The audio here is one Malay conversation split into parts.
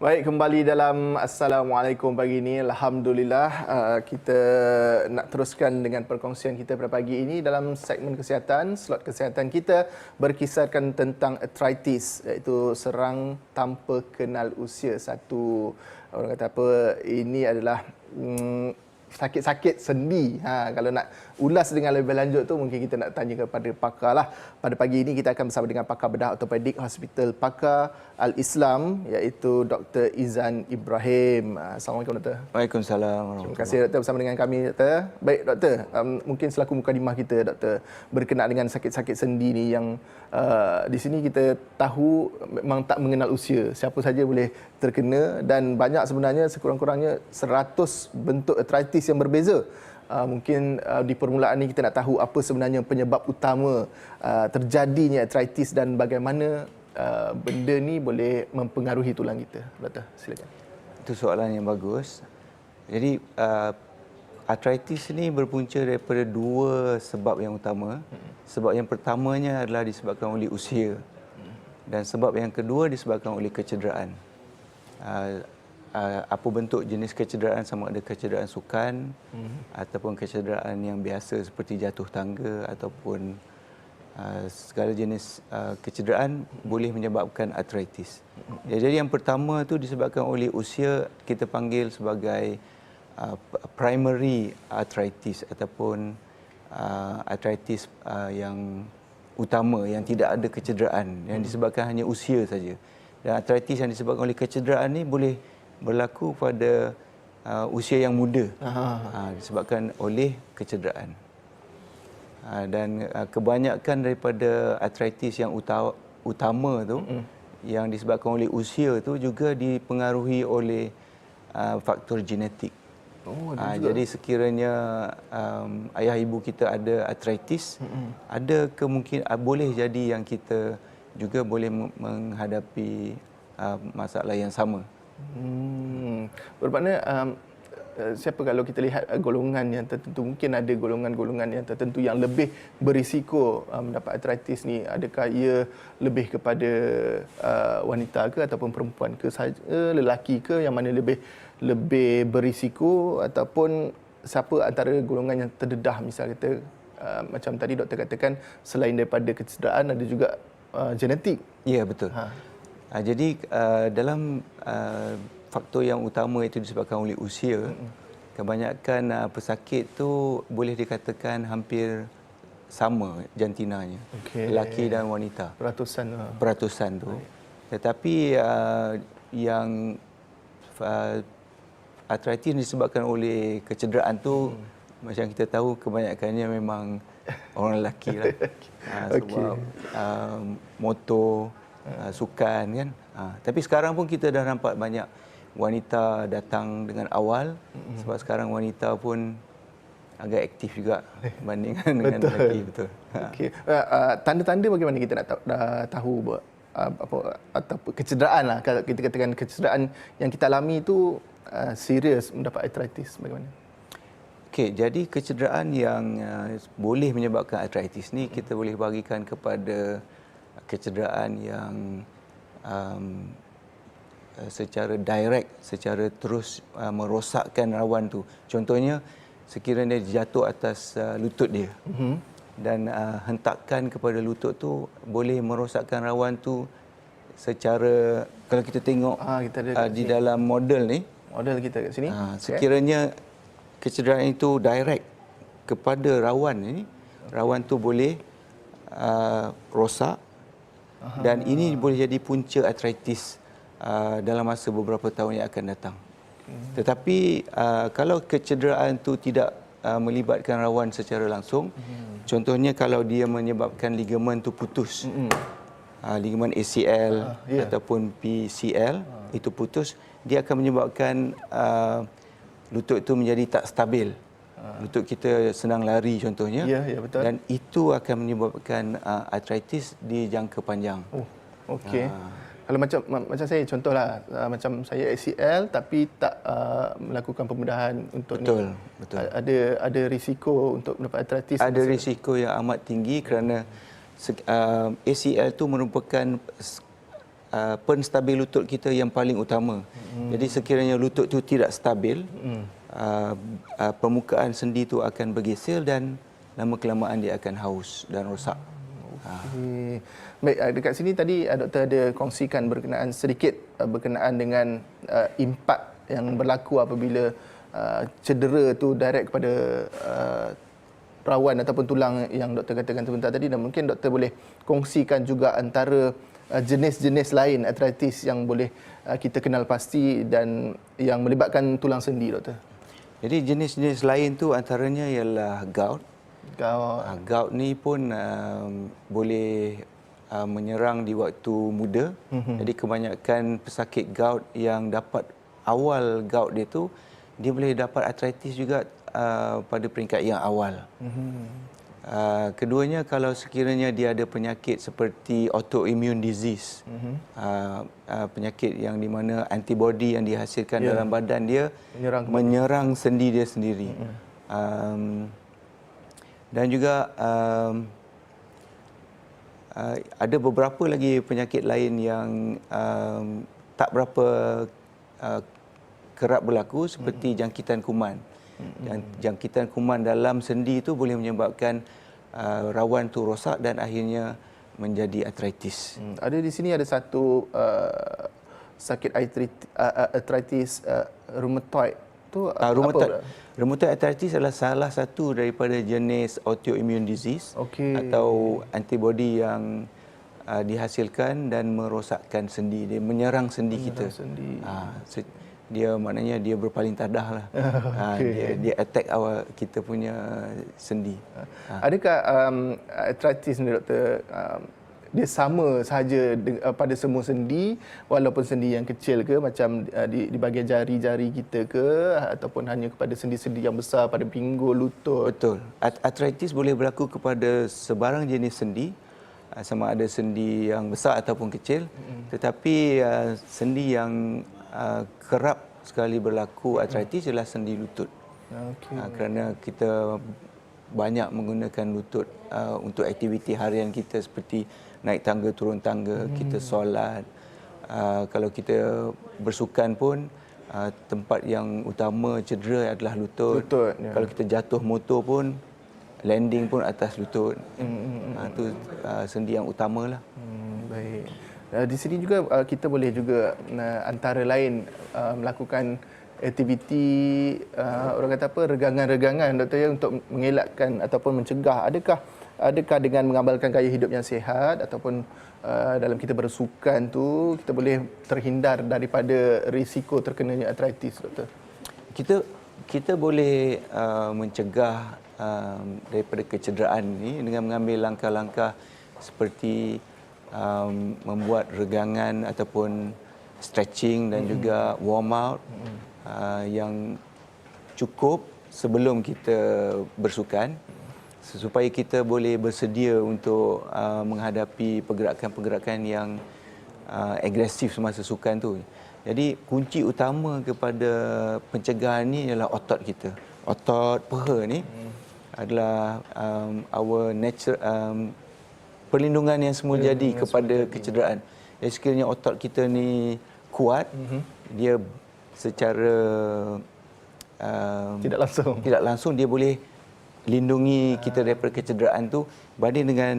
Baik, kembali dalam Assalamualaikum pagi ini. Alhamdulillah uh, kita nak teruskan dengan perkongsian kita pada pagi ini dalam segmen kesihatan. Slot kesihatan kita berkisarkan tentang arthritis iaitu serang tanpa kenal usia. Satu orang kata apa ini adalah mm, sakit-sakit sendi. Ha, kalau nak ulas dengan lebih lanjut tu mungkin kita nak tanya kepada pakar lah. Pada pagi ini kita akan bersama dengan pakar bedah ortopedik Hospital Pakar Al-Islam iaitu Dr. Izan Ibrahim. Ha, Assalamualaikum doktor. Waalaikumsalam. Terima kasih doktor bersama dengan kami doktor. Baik doktor, um, mungkin selaku mukadimah kita doktor berkenaan dengan sakit-sakit sendi ni yang uh, di sini kita tahu memang tak mengenal usia. Siapa saja boleh terkena dan banyak sebenarnya sekurang-kurangnya 100 bentuk arthritis yang berbeza. Uh, mungkin uh, di permulaan ini kita nak tahu apa sebenarnya penyebab utama uh, terjadinya arthritis dan bagaimana uh, benda ni boleh mempengaruhi tulang kita. Doktor, silakan. Itu soalan yang bagus. Jadi uh, arthritis ni berpunca daripada dua sebab yang utama. Sebab yang pertamanya adalah disebabkan oleh usia. Dan sebab yang kedua disebabkan oleh kecederaan. Uh, uh, apa bentuk jenis kecederaan sama ada kecederaan sukan hmm. ataupun kecederaan yang biasa seperti jatuh tangga ataupun uh, segala jenis uh, kecederaan hmm. boleh menyebabkan arthritis. Hmm. Ya, jadi yang pertama tu disebabkan oleh usia kita panggil sebagai uh, primary arthritis ataupun uh, arthritis uh, yang utama yang tidak ada kecederaan yang disebabkan hanya usia saja. Dan arthritis yang disebabkan oleh kecederaan ni boleh berlaku pada uh, usia yang muda uh, disebabkan oleh kecederaan. Uh, dan uh, kebanyakan daripada arthritis yang utama, utama tu mm-hmm. yang disebabkan oleh usia tu juga dipengaruhi oleh uh, faktor genetik. Oh, uh, jadi sekiranya um, ayah ibu kita ada arthritis, mm-hmm. ada kemungkinan uh, boleh jadi yang kita juga boleh menghadapi uh, masalah yang sama. Hmm. Bermakna um, uh, siapa kalau kita lihat uh, golongan yang tertentu mungkin ada golongan-golongan yang tertentu yang lebih berisiko um, mendapat arthritis ni. Adakah ia lebih kepada uh, wanita ke ataupun perempuan ke saja lelaki ke? Yang mana lebih lebih berisiko ataupun siapa antara golongan yang terdedah? Misal kita uh, macam tadi doktor katakan selain daripada kecederaan ada juga uh, genetik. Ya betul. Ha. Uh, jadi uh, dalam uh, faktor yang utama itu disebabkan oleh usia, mm-hmm. kebanyakan uh, pesakit tu boleh dikatakan hampir sama jantinanya, okay. lelaki dan wanita. Peratusan. Uh. Peratusan tu. Right. Tetapi uh, yang uh, arthritis disebabkan oleh kecederaan tu, mm. macam kita tahu kebanyakannya memang orang lelaki lah. uh, sebab okay. uh, motor uh, sukan kan. Uh, tapi sekarang pun kita dah nampak banyak wanita datang dengan awal mm-hmm. sebab sekarang wanita pun agak aktif juga bandingkan dengan betul. lelaki betul. Okey. Uh, uh, tanda-tanda bagaimana kita nak tahu, dah tahu uh, apa atau kecederaan lah kalau kita katakan kecederaan yang kita alami itu uh, serius mendapat arthritis bagaimana? Okey, jadi kecederaan yang uh, boleh menyebabkan arthritis ni kita boleh bagikan kepada kecederaan yang um, uh, secara direct, secara terus uh, merosakkan rawan tu. Contohnya, sekiranya dia jatuh atas uh, lutut dia mm-hmm. dan uh, hentakan kepada lutut tu boleh merosakkan rawan tu secara kalau kita tengok ah, kita ada uh, di dalam model ni model kita kat sini uh, sekiranya okay. kecederaan itu direct kepada rawan ini rawan tu boleh uh, rosak dan ini boleh jadi punca arthritis uh, dalam masa beberapa tahun yang akan datang. Okay. Tetapi uh, kalau kecederaan itu tidak uh, melibatkan rawan secara langsung, hmm. contohnya kalau dia menyebabkan ligamen itu putus, hmm. uh, ligamen ACL uh, yeah. ataupun PCL uh. itu putus, dia akan menyebabkan uh, lutut itu menjadi tak stabil. Lutut kita senang lari contohnya. Ya, ya betul. Dan itu akan menyebabkan uh, arthritis di jangka panjang. Oh, okey. Uh. Kalau macam macam saya contohlah uh, macam saya ACL tapi tak uh, melakukan pembedahan untuk betul, ni. Betul. Ada ada risiko untuk mendapat arthritis. Ada masa... risiko yang amat tinggi kerana uh, ACL itu merupakan uh, penstabil lutut kita yang paling utama. Hmm. Jadi sekiranya lutut tu tidak stabil, hmm. Uh, uh, permukaan sendi tu akan bergesil dan lama kelamaan dia akan haus dan rosak. Okay. Baik, uh, dekat sini tadi doktor ada kongsikan berkenaan sedikit berkenaan dengan uh, impak yang berlaku apabila uh, cedera tu direct kepada uh, rawan ataupun tulang yang doktor katakan sebentar tadi dan mungkin doktor boleh kongsikan juga antara uh, jenis-jenis lain artritis yang boleh uh, kita kenal pasti dan yang melibatkan tulang sendi doktor. Jadi jenis-jenis lain tu antaranya ialah gout. Gout. Uh, gout ni pun um, boleh uh, menyerang di waktu muda. Mm-hmm. Jadi kebanyakan pesakit gout yang dapat awal gout dia tu dia boleh dapat artritis juga uh, pada peringkat yang awal. Mm-hmm. Uh, keduanya kalau sekiranya dia ada penyakit seperti autoimmune disease, mm-hmm. uh, uh, penyakit yang di mana antibody yang dihasilkan yeah. dalam badan dia menyerang, menyerang sendi dia sendiri. Mm-hmm. Um, dan juga um, uh, ada beberapa lagi penyakit lain yang um, tak berapa uh, kerap berlaku seperti mm-hmm. jangkitan kuman. Hmm. Jangkitan kuman dalam sendi itu boleh menyebabkan uh, rawan tu rosak dan akhirnya menjadi artritis. Hmm. Ada di sini ada satu uh, sakit artritis, uh, artritis uh, rheumatoid tu uh, rheumatoid, apa? Rheumatoid arthritis adalah salah satu daripada jenis autoimmune disease okay. atau antibody yang uh, dihasilkan dan merosakkan sendi dia menyerang sendi menyerang kita. Sendi. Uh, dia maknanya dia berpaling tadah lah. okay. ha, dia, dia attack awal kita punya sendi. Ha. Adakah um, arthritis ni doktor um, dia sama sahaja uh, pada semua sendi walaupun sendi yang kecil ke macam uh, di, di bahagian jari-jari kita ke ataupun hanya kepada sendi-sendi yang besar pada pinggul lutut. Betul. Arthritis boleh berlaku kepada sebarang jenis sendi uh, sama ada sendi yang besar ataupun kecil tetapi uh, sendi yang uh, kerap sekali berlaku arthritis ialah sendi lutut. Okay. Uh, kerana kita banyak menggunakan lutut uh, untuk aktiviti harian kita seperti naik tangga turun tangga, hmm. kita solat. Uh, kalau kita bersukan pun uh, tempat yang utama cedera adalah lutut. lutut ya. Kalau kita jatuh motor pun landing pun atas lutut. Hmm. Uh, itu uh, sendi yang utamalah. Hmm, baik. Uh, di sini juga uh, kita boleh juga uh, antara lain uh, melakukan aktiviti uh, orang kata apa regangan-regangan doktor ya untuk mengelakkan ataupun mencegah. Adakah adakah dengan mengamalkan gaya hidup yang sihat ataupun uh, dalam kita bersukan tu kita boleh terhindar daripada risiko terkenanya artritis doktor? Kita kita boleh uh, mencegah uh, daripada kecederaan ini dengan mengambil langkah-langkah seperti um, membuat regangan ataupun stretching dan mm-hmm. juga warm out mm-hmm. uh, yang cukup sebelum kita bersukan supaya kita boleh bersedia untuk uh, menghadapi pergerakan-pergerakan yang uh, agresif semasa sukan tu. Jadi kunci utama kepada pencegahan ni ialah otot kita. Otot peha ni hmm. adalah um, our natural um, perlindungan yang semua ya, jadi kepada kecederaan. Jadi sekiranya otot kita ni kuat, mm-hmm. dia secara um, tidak langsung tidak langsung dia boleh lindungi kita daripada kecederaan tu banding dengan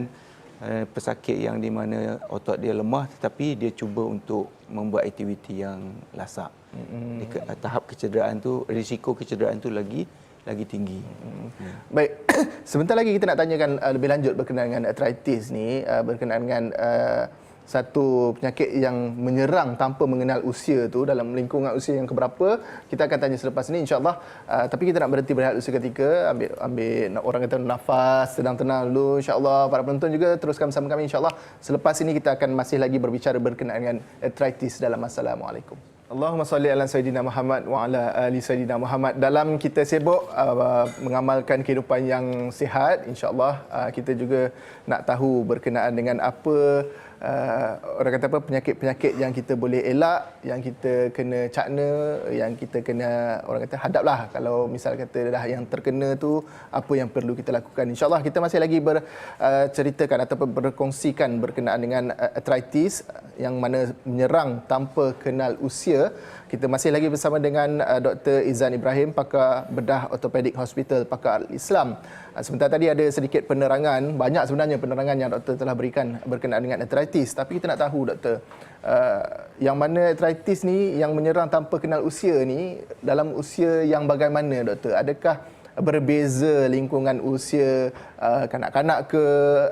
uh, pesakit yang di mana otot dia lemah tetapi dia cuba untuk membuat aktiviti yang lasak. Mm-hmm. Di, tahap kecederaan tu risiko kecederaan tu lagi lagi tinggi. Hmm. Baik, sebentar lagi kita nak tanyakan uh, lebih lanjut berkenaan dengan arthritis ni, uh, berkenaan dengan uh, satu penyakit yang menyerang tanpa mengenal usia tu dalam lingkungan usia yang keberapa kita akan tanya selepas ini insyaallah uh, tapi kita nak berhenti berehat seketika ambil ambil orang kata nafas sedang tenang dulu insyaallah para penonton juga teruskan bersama kami insyaallah selepas ini kita akan masih lagi berbicara berkenaan dengan arthritis dalam assalamualaikum Allahumma salli ala Sayyidina Muhammad wa ala ali Sayyidina Muhammad. Dalam kita sibuk uh, mengamalkan kehidupan yang sihat, insyaAllah uh, kita juga nak tahu berkenaan dengan apa uh, orang kata apa penyakit-penyakit yang kita boleh elak, yang kita kena cakna, yang kita kena orang kata hadap lah kalau misal kata dah yang terkena tu apa yang perlu kita lakukan. InsyaAllah kita masih lagi berceritakan uh, ataupun berkongsikan berkenaan dengan uh, arthritis yang mana menyerang tanpa kenal usia. Kita masih lagi bersama dengan uh, Dr. Izan Ibrahim, pakar bedah ortopedik hospital pakar Islam. Uh, sebentar tadi ada sedikit penerangan, banyak sebenarnya penerangan yang doktor telah berikan berkenaan dengan arthritis. Tapi kita nak tahu doktor, uh, yang mana arthritis ni yang menyerang tanpa kenal usia ni dalam usia yang bagaimana doktor? Adakah berbeza lingkungan usia uh, kanak-kanak ke,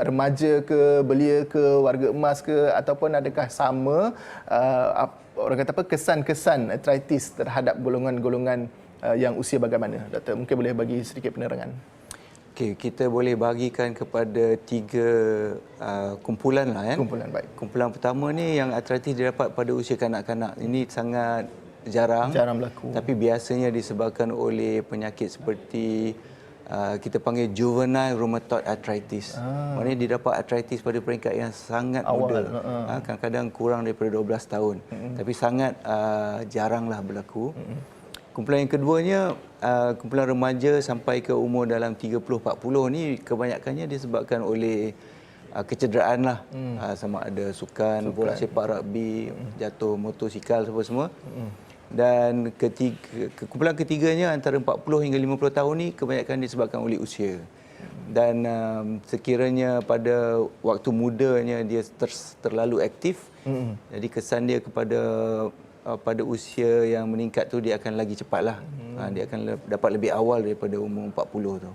remaja ke, belia ke, warga emas ke ataupun adakah sama uh, orang kata apa kesan-kesan arthritis terhadap golongan-golongan uh, yang usia bagaimana doktor? Mungkin boleh bagi sedikit penerangan Okey, kita boleh bagikan kepada tiga uh, kumpulan lah ya. Kumpulan baik. Kumpulan pertama ni yang arthritis didapat pada usia kanak-kanak. Ini sangat jarang. Jarang berlaku. Tapi biasanya disebabkan oleh penyakit seperti uh, kita panggil juvenile rheumatoid arthritis. Ah. Maksudnya dia dapat arthritis pada peringkat yang sangat Awal. muda. Uh-huh. Uh, kadang-kadang kurang daripada 12 tahun. Uh-huh. Tapi sangat uh, jaranglah berlaku. Uh-huh. Kumpulan yang keduanya, uh, kumpulan remaja sampai ke umur dalam 30-40 ni kebanyakannya disebabkan oleh uh, kecederaan lah. Hmm. Uh, sama ada sukan, sukan. bola sepak rugby, hmm. jatuh motosikal semua-semua. Hmm. Dan ketiga, kumpulan ketiganya antara 40 hingga 50 tahun ni kebanyakan disebabkan oleh usia. Dan um, sekiranya pada waktu mudanya dia ter, terlalu aktif, mm-hmm. jadi kesan dia kepada uh, pada usia yang meningkat tu dia akan lagi cepatlah. Mm-hmm. Uh, dia akan le- dapat lebih awal daripada umur 40 tu.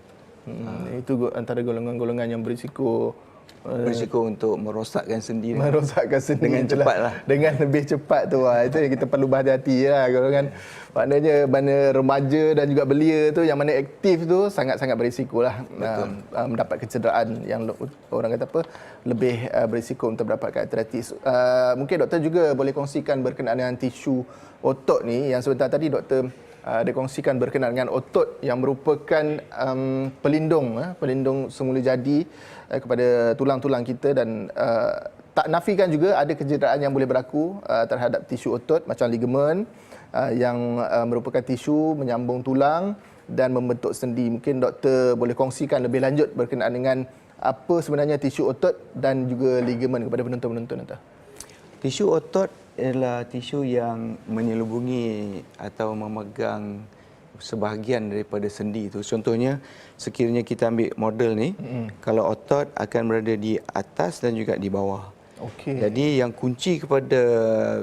Mm-hmm. Uh. Itu antara golongan-golongan yang berisiko berisiko untuk merosakkan sendi merosakkan sendi dengan cepat lah dengan lebih cepat tu lah itu yang kita perlu berhati-hati lah. Kalau kan maknanya mana remaja dan juga belia tu yang mana aktif tu sangat-sangat berisiko lah. Uh, mendapat kecederaan yang orang kata apa lebih uh, berisiko untuk mendapatkan arthritis uh, mungkin doktor juga boleh kongsikan berkenaan dengan tisu otot ni. Yang sebentar tadi doktor uh, ada kongsikan berkenaan dengan otot yang merupakan um, pelindung uh, pelindung semula jadi uh, kepada tulang-tulang kita dan uh, tak nafikan juga ada kecederaan yang boleh berlaku uh, terhadap tisu otot macam ligamen uh, yang uh, merupakan tisu menyambung tulang dan membentuk sendi. Mungkin doktor boleh kongsikan lebih lanjut berkenaan dengan apa sebenarnya tisu otot dan juga ligamen kepada penonton-penonton. Tisu otot ialah tisu yang menyelubungi atau memegang sebahagian daripada sendi itu. Contohnya, sekiranya kita ambil model ni, mm-hmm. kalau otot akan berada di atas dan juga di bawah. Okay. Jadi yang kunci kepada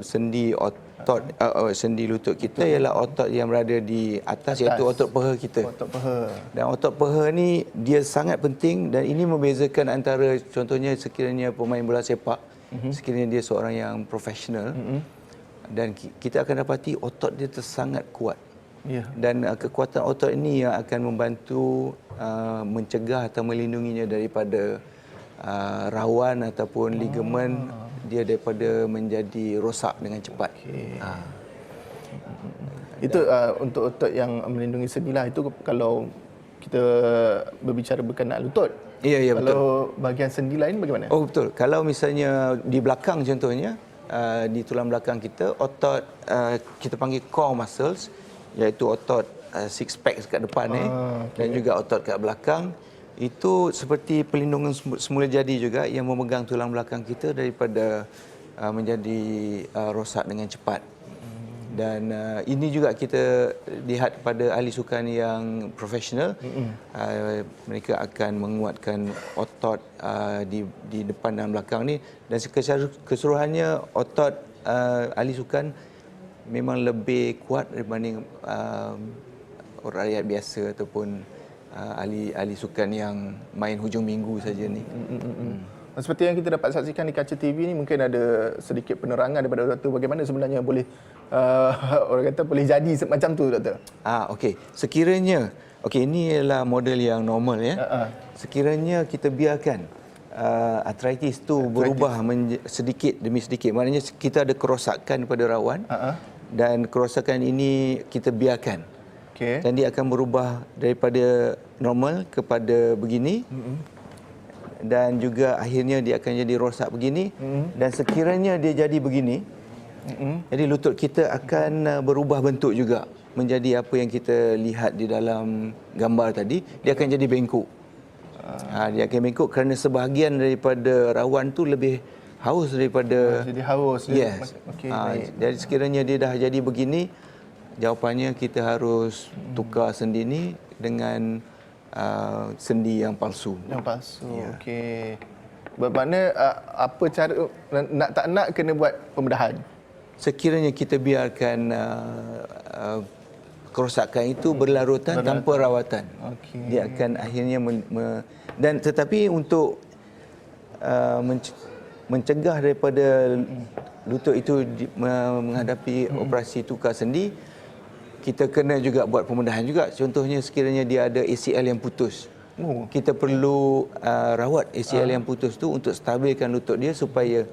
sendi otot uh, uh, sendi lutut kita Betul. ialah otot yang berada di atas, atas iaitu otot peha kita. Otot peha. Dan otot peha ni dia sangat penting dan ini membezakan antara contohnya sekiranya pemain bola sepak mm-hmm. sekiranya dia seorang yang profesional mm-hmm. dan kita akan dapati otot dia sangat kuat. Yeah. Dan uh, kekuatan otot ini yang akan membantu uh, mencegah atau melindunginya daripada uh, rawan ataupun ligamen ah. dia daripada menjadi rosak dengan cepat. Okay. Ah. Itu uh, untuk otot yang melindungi sendi lah. Itu kalau kita berbicara berkenaan lutut. Ya, ya betul. Kalau bahagian sendi lain bagaimana? Oh betul. Kalau misalnya di belakang contohnya, uh, di tulang belakang kita, otot uh, kita panggil core muscles, iaitu otot uh, six pack dekat depan ah, ni okay. dan juga otot kat belakang itu seperti pelindungan semula jadi juga yang memegang tulang belakang kita daripada uh, menjadi uh, rosak dengan cepat. Dan uh, ini juga kita lihat pada ahli sukan yang profesional. Mm-hmm. Uh, mereka akan menguatkan otot uh, di di depan dan belakang ni dan keseluruhannya otot uh, ahli sukan memang lebih kuat daripada uh, orang rakyat biasa ataupun uh, ahli ahli sukan yang main hujung minggu saja ni. Mm-hmm. Seperti yang kita dapat saksikan di kaca TV ni mungkin ada sedikit penerangan daripada doktor bagaimana sebenarnya boleh uh, orang kata boleh jadi macam tu doktor. Ah okey. Sekiranya okey ini ialah model yang normal ya. Uh-uh. Sekiranya kita biarkan uh, arthritis tu arthritis. berubah sedikit demi sedikit. Maknanya kita ada kerosakan pada rawan. Uh-uh. Dan kerosakan ini kita biarkan. Okay. Dan dia akan berubah daripada normal kepada begini. Uh-uh dan juga akhirnya dia akan jadi rosak begini Mm-hmm. dan sekiranya dia jadi begini jadi lutut kita akan uh, berubah bentuk juga menjadi apa yang kita lihat di dalam gambar tadi dia akan jadi bengkok ha, dia akan bengkok kerana sebahagian daripada rawan tu lebih haus daripada Jadi haus. dia. Yes. Okey, Ah, baik. jadi sekiranya dia dah jadi begini, jawapannya kita harus tukar sendi ni dengan uh, sendi yang palsu. Yang palsu. Ya. Okey. Bermakna uh, apa cara nak tak nak kena buat pembedahan. Sekiranya kita biarkan uh, uh, kerosakan itu berlarutan tanpa rawatan, Okey. dia akan akhirnya men, me, dan tetapi untuk uh, menc- mencegah daripada lutut itu di, me- menghadapi operasi tukar sendi kita kena juga buat pembedahan juga contohnya sekiranya dia ada ACL yang putus Oh. kita perlu uh, rawat ACL yang putus tu untuk stabilkan lutut dia supaya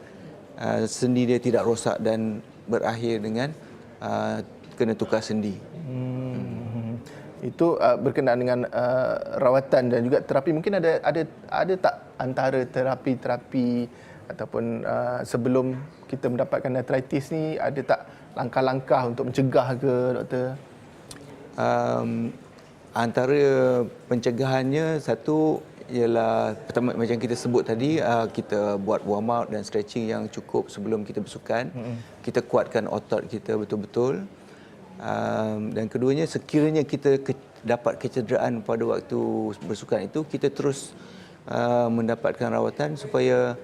uh, sendi dia tidak rosak dan berakhir dengan uh, kena tukar sendi Hmm. Itu uh, berkenaan dengan uh, rawatan dan juga terapi. Mungkin ada ada ada tak antara terapi-terapi ataupun uh, sebelum kita mendapatkan arthritis ni ada tak langkah-langkah untuk mencegah ke doktor? um, antara pencegahannya satu ialah pertama macam kita sebut tadi uh, kita buat warm up dan stretching yang cukup sebelum kita bersukan mm-hmm. kita kuatkan otot kita betul-betul um, dan keduanya sekiranya kita ke, dapat kecederaan pada waktu bersukan itu kita terus uh, mendapatkan rawatan supaya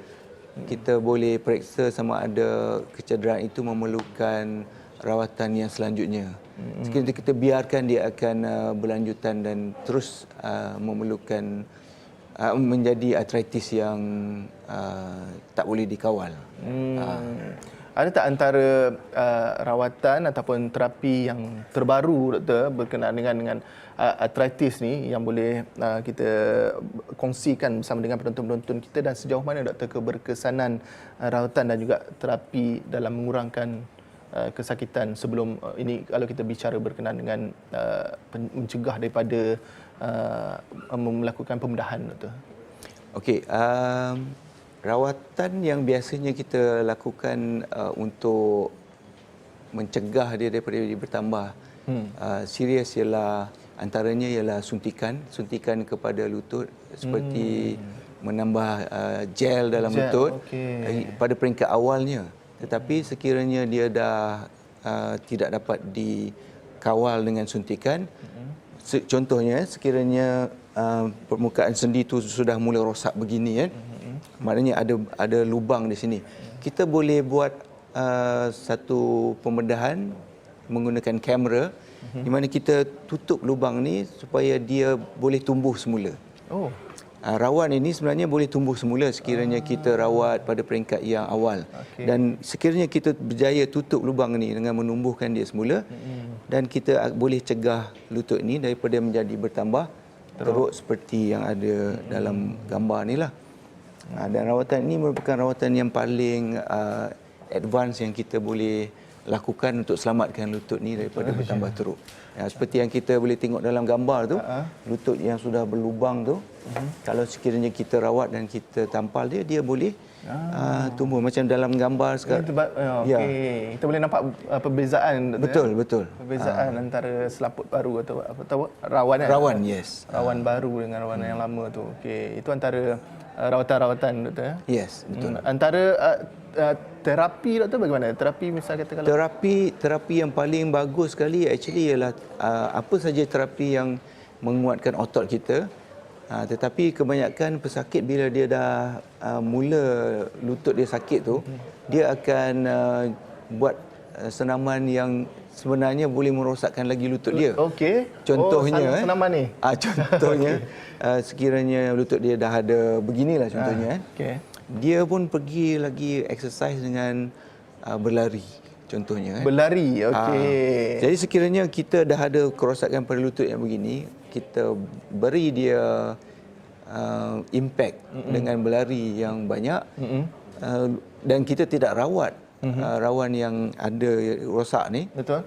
kita boleh periksa sama ada kecederaan itu memerlukan rawatan yang selanjutnya. Sekiranya kita biarkan dia akan uh, berlanjutan dan terus uh, memerlukan uh, menjadi artritis yang uh, tak boleh dikawal. Hmm. Ada tak antara uh, rawatan ataupun terapi yang terbaru doktor berkenaan dengan dengan uh, arthritis ni yang boleh uh, kita kongsikan bersama dengan penonton-penonton kita dan sejauh mana doktor keberkesanan uh, rawatan dan juga terapi dalam mengurangkan uh, kesakitan sebelum uh, ini kalau kita bicara berkenaan dengan uh, mencegah daripada uh, melakukan pembedahan doktor. Okey, um, rawatan yang biasanya kita lakukan uh, untuk mencegah dia daripada dia bertambah hmm. uh, serius ialah antaranya ialah suntikan, suntikan kepada lutut seperti hmm. menambah uh, gel dalam Gel, lutut okey. uh, pada peringkat awalnya. Tetapi sekiranya dia dah uh, tidak dapat dikawal dengan suntikan, se- contohnya sekiranya uh, permukaan sendi itu sudah mula rosak begini kan, maknanya ada ada lubang di sini. Kita boleh buat uh, satu pembedahan menggunakan kamera di mana kita tutup lubang ni supaya dia boleh tumbuh semula. Oh. Uh, rawan ini sebenarnya boleh tumbuh semula sekiranya kita rawat pada peringkat yang awal. Okey. Dan sekiranya kita berjaya tutup lubang ini dengan menumbuhkan dia semula dan kita boleh cegah lutut ini daripada menjadi bertambah teruk seperti yang ada dalam gambar ni lah. Uh, dan rawatan ini merupakan rawatan yang paling uh, advance yang kita boleh lakukan untuk selamatkan lutut ni daripada bertambah teruk. Ya, seperti yang kita boleh tengok dalam gambar tu, lutut yang sudah berlubang tu, kalau sekiranya kita rawat dan kita tampal dia, dia boleh uh, tumbuh macam dalam gambar sekarang. oh, Ya. okay. Kita boleh nampak uh, perbezaan Betul, ya? betul. Perbezaan antara selaput baru atau apa tahu rawan kan? Rawan, yes. Rawan baru dengan rawan yang lama tu. Okey, itu antara uh, rawatan-rawatan doktor ya. Yes, betul. Hmm, antara uh, uh, terapi doktor bagaimana? Terapi misal kata kalau Terapi terapi yang paling bagus sekali actually ialah uh, apa saja terapi yang menguatkan otot kita. Uh, tetapi kebanyakan pesakit bila dia dah uh, mula lutut dia sakit tu, dia akan uh, buat senaman yang sebenarnya boleh merosakkan lagi lutut dia. Okey. Contohnya oh, eh, senaman ni. Ah contohnya uh, sekiranya lutut dia dah ada beginilah contohnya eh. Okey. Dia pun pergi lagi exercise dengan uh, berlari contohnya eh. Berlari. Ah, Okey. Jadi sekiranya kita dah ada kerosakan pada lutut yang begini, kita beri dia uh, impact mm-hmm. dengan berlari yang banyak mm-hmm. uh, dan kita tidak rawat mm-hmm. uh, rawan yang ada rosak ni, Betul.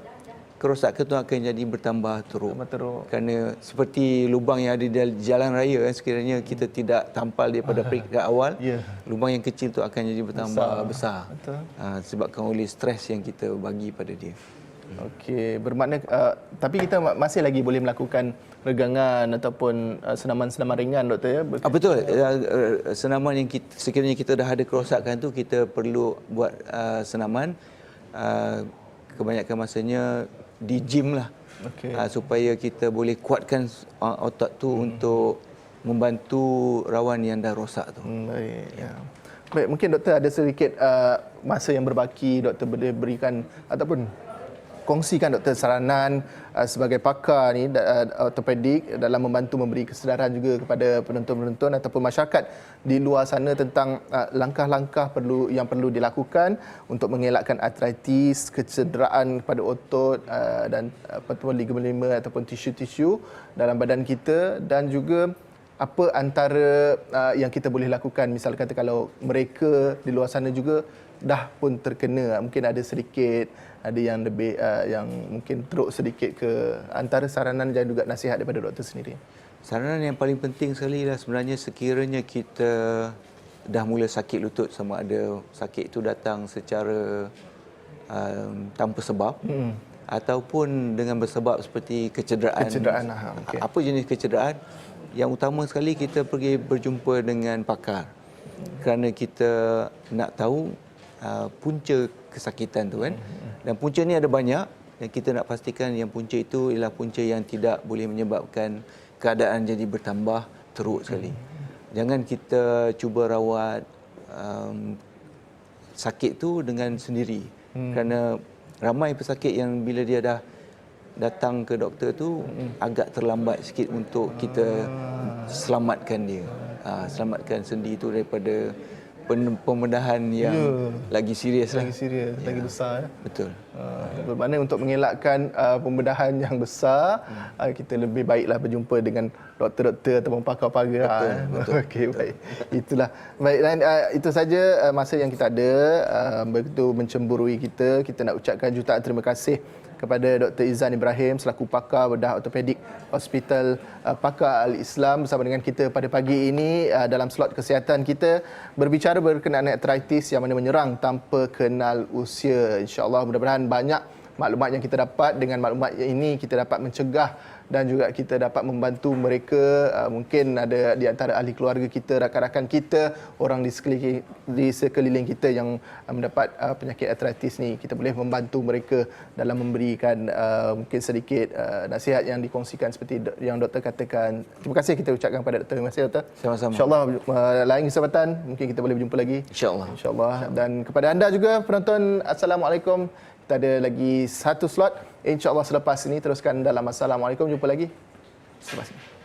kerosakan itu akan jadi bertambah teruk. Tambah teruk. Kerana seperti lubang yang ada di jalan raya eh, sekiranya kita tidak tampal daripada peringkat awal, Ya. lubang yang kecil itu akan jadi bertambah besar. Betul. Ha, sebabkan oleh stres yang kita bagi pada dia. Okey, bermakna uh, tapi kita ma- masih lagi boleh melakukan regangan ataupun uh, senaman-senaman ringan doktor ya. Ah, betul. Uh, uh, senaman yang kita, sekiranya kita dah ada kerosakan tu kita perlu buat uh, senaman uh, kebanyakan masanya di gym lah. Okey. Uh, supaya kita boleh kuatkan uh, otot tu hmm. untuk membantu rawan yang dah rosak tu. Hmm, baik. Ya. Baik, mungkin doktor ada sedikit uh, masa yang berbaki doktor boleh berikan ataupun kongsikan doktor saranan uh, sebagai pakar ni uh, ortopedik dalam membantu memberi kesedaran juga kepada penonton-penonton ataupun masyarakat di luar sana tentang uh, langkah-langkah perlu yang perlu dilakukan untuk mengelakkan artritis, kecederaan pada otot uh, dan ataupun ligamen ataupun tisu-tisu dalam badan kita dan juga apa antara uh, yang kita boleh lakukan. Misal kata kalau mereka di luar sana juga dah pun terkena mungkin ada sedikit ada yang lebih uh, yang mungkin teruk sedikit ke antara saranan dan juga nasihat daripada doktor sendiri Saranan yang paling penting sekali lah sebenarnya sekiranya kita dah mula sakit lutut sama ada sakit itu datang secara um, tanpa sebab hmm. ataupun dengan bersebab seperti kecederaan. Kecederaan, aha, okey. Apa jenis kecederaan? Yang utama sekali kita pergi berjumpa dengan pakar. Kerana kita nak tahu uh, punca kesakitan tu kan. Dan punca ni ada banyak dan kita nak pastikan yang punca itu ialah punca yang tidak boleh menyebabkan keadaan jadi bertambah teruk sekali. Jangan kita cuba rawat um, sakit tu dengan sendiri. Hmm. Kerana ramai pesakit yang bila dia dah datang ke doktor tu hmm. agak terlambat sikit untuk kita selamatkan dia. Ha, selamatkan sendi tu daripada pembedahan yang Ya. lagi serius lah. lagi serius lagi besar ya Betul. Uh, bermakna untuk mengelakkan uh, pembedahan yang besar hmm. uh, kita lebih baiklah berjumpa dengan doktor-doktor ataupun pakar-pakar betul, betul, okey baik itulah baik dan uh, itu saja uh, masa yang kita ada uh, begitu mencemburui kita kita nak ucapkan jutaan terima kasih kepada Dr. Izan Ibrahim selaku pakar bedah ortopedik Hospital uh, Pakar Al-Islam bersama dengan kita pada pagi ini uh, dalam slot kesihatan kita berbicara berkenaan artritis yang mana menyerang tanpa kenal usia. InsyaAllah mudah-mudahan banyak maklumat yang kita dapat dengan maklumat ini kita dapat mencegah dan juga kita dapat membantu mereka uh, mungkin ada di antara ahli keluarga kita rakan-rakan kita orang di sekeliling di sekeliling kita yang uh, mendapat uh, penyakit artritis ni kita boleh membantu mereka dalam memberikan uh, mungkin sedikit uh, nasihat yang dikongsikan seperti do- yang doktor katakan terima kasih kita ucapkan kepada doktor terima kasih doktor Sama-sama. insyaallah uh, lain kesempatan mungkin kita boleh berjumpa lagi InsyaAllah. InsyaAllah. Dan kepada anda juga penonton, Assalamualaikum. Kita ada lagi satu slot. InsyaAllah selepas ini teruskan dalam Assalamualaikum. Jumpa lagi selepas ini.